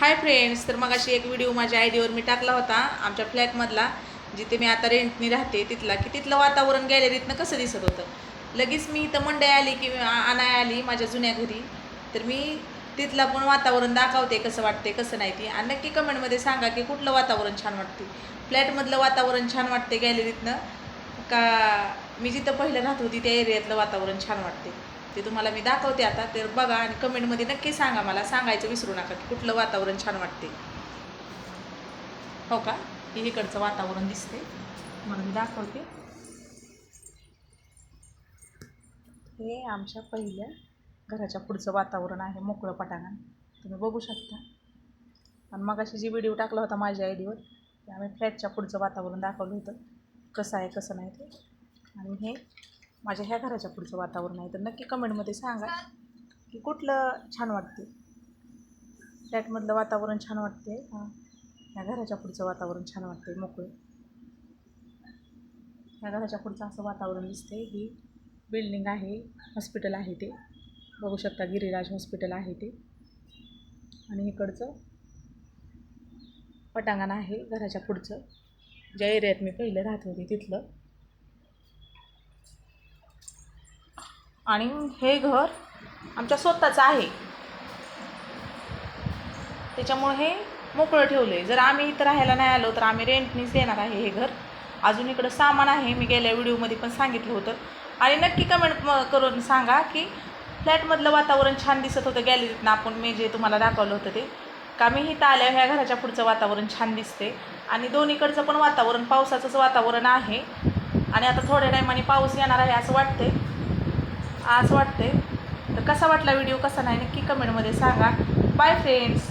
Hi friends तर मग अशी एक व्हिडिओ माझ्या आयडीवर मी टाकला होता आमच्या फ्लॅटमधला जिथे मी आता रेंटनी राहते तिथला की तिथलं वातावरण गॅलरीतनं कसं दिसत होतं. लगेच मी इथं मंडई आली की अनाय आणाय आली माझ्या जुन्या घरी. तर मी तिथला पण वातावरण दाखवते कसं वाटते कसं नाही ती. आणि नक्की कमेंटमध्ये सांगा की कुठलं वातावरण छान वाटते फ्लॅटमधलं वातावरण छान वाटते गॅलरीतनं का मी जिथं पहिलं राहत होती त्या एरियातलं वातावरण छान वाटते ते तुम्हाला मी दाखवते आता. तर बघा आणि कमेंटमध्ये नक्की सांगा मला. सांगायचं विसरू नका की कुठलं वातावरण छान वाटते. हो का? हे इकडचं वातावरण दिसते. म्हणून मी दाखवते. हे आमच्या पहिल्या घराच्या पुढचं वातावरण आहे मोकळं पटांगण. तुम्ही बघू शकता. आणि मग अशी जी व्हिडिओ टाकला होता माझ्या आयडीवर ते आम्ही फ्लॅटच्या पुढचं वातावरण दाखवलं होतं. कसं आहे कसं नाही ते. आणि हे माझ्या ह्या घराच्या पुढचं वातावरण आहे. तर नक्की कमेंटमध्ये सांगा की कुठलं छान वाटते फ्लॅटमधलं वातावरण छान वाटते का? ह्या घराच्या पुढचं वातावरण छान वाटते मोकळं. ह्या घराच्या पुढचं असं वातावरण दिसते ही बिल्डिंग आहे हॉस्पिटल आहे ते. बघू शकता गिरिराज हॉस्पिटल आहे ते. आणि इकडचं पटांगण आहे घराच्या पुढचं. ज्या एरियात मी पहिलं राहत होते तिथलं. आणि हे घर आमच्या स्वतःचं आहे. त्याच्यामुळे हे मोकळं ठेवलं आहे जर आम्ही इथं राहायला नाही आलो तर आम्ही रेंटनीच देणार आहे हे घर. अजून इकडं सामान आहे मी गेल्या व्हिडिओमध्ये पण सांगितलं होतं. आणि नक्की कमेंट करून सांगा की फ्लॅटमधलं वातावरण छान दिसत होतं गॅलरीतनं आपण मी जे तुम्हाला दाखवलं होतं ते. का मी इथं आल्या ह्या घराच्या पुढचं वातावरण छान दिसते आणि दोन्हीकडचं पण वातावरण पावसाचंच वातावरण आहे. आणि आता थोड्या टायमाने पाऊस येणार आहे असं वाटते असं वाटते तर कसा वाटला व्हिडिओ कसा नाही नक्की कमेंटमध्ये सांगा. Bye friends